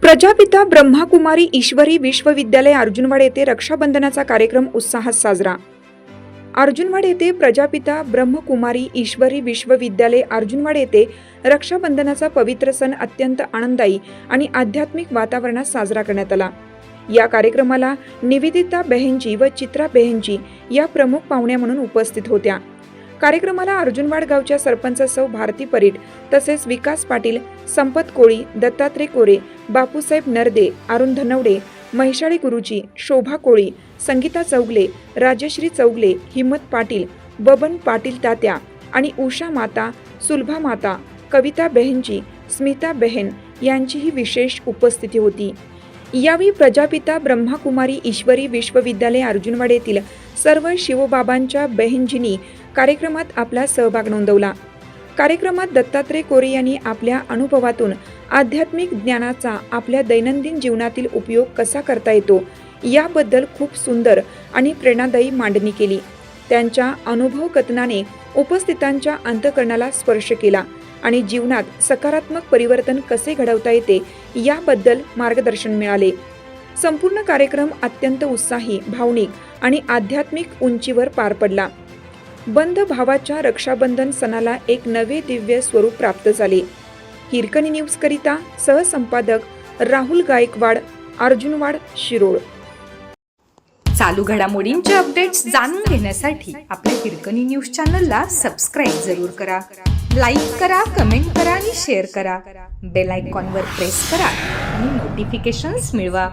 प्रजापिता ब्रह्माकुमारी ईश्वरी विश्वविद्यालय अर्जुनवाड येथे रक्षाबंधनाचा कार्यक्रम उत्साहात साजरा. अर्जुनवाड येथे प्रजापिता ब्रह्मकुमारी ईश्वरी विश्वविद्यालय अर्जुनवाड येथे रक्षाबंधनाचा पवित्र सण अत्यंत आनंददायी आणि आध्यात्मिक वातावरणात साजरा करण्यात आला. या कार्यक्रमाला निवेदिता बेहेंजी व चित्रा बेहेंजी या प्रमुख पाहुण्या म्हणून उपस्थित होत्या. कार्यक्रमाला अर्जुनवाड गावच्या सरपंच सौ भारती परीट तसेच विकास पाटील संपत कोळी दत्तात्रय कोरे बापूसाहेब नरदे अरुण धनवडे महिषाळी गुरुजी शोभा कोळी संगीता चौगले राजश्री चौगले हिम्मत पाटील बबन पाटील तात्या आणि उषा माता सुलभा माता कविता बहनजी स्मिता बहन यांचीही विशेष उपस्थिती होती. यावेळी प्रजापिता ब्रह्माकुमारी ईश्वरी विश्वविद्यालय अर्जुनवाड येथील सर्व शिवबाबांच्या बहिणजींनी कार्यक्रमात आपला सहभाग नोंदवला. कार्यक्रमात दत्तात्रय कोरे यांनी आपल्या अनुभवातून आध्यात्मिक ज्ञानाचा आपल्या दैनंदिन जीवनातील उपयोग कसा करता येतो याबद्दल खूप सुंदर आणि प्रेरणादायी मांडणी केली. त्यांच्या अनुभव कथनाने उपस्थितांच्या अंतकरणाला स्पर्श केला आणि जीवनात सकारात्मक परिवर्तन कसे घडवता येते याबद्दल मार्गदर्शन मिळाले. संपूर्ण कार्यक्रम अत्यंत उत्साही भावनिक आणि आध्यात्मिक उंचीवर पार पडला. बंध भावाच्या रक्षाबंधन सणाला एक नवे दिव्य स्वरूप प्राप्त झाले. हिरकणी न्यूजकरिता सहसंपादक राहुल गायकवाड अर्जुनवाड शिरोळ. चालू घडामोडींचे अपडेट्स जाणून घेण्यासाठी आपल्या हिरकणी न्यूज चॅनलला सबस्क्राईब जरूर करा. लाईक करा कमेंट करा आणि शेअर करा. बेल आयकॉनवर प्रेस करा आणि नोटिफिकेशन्स मिळवा.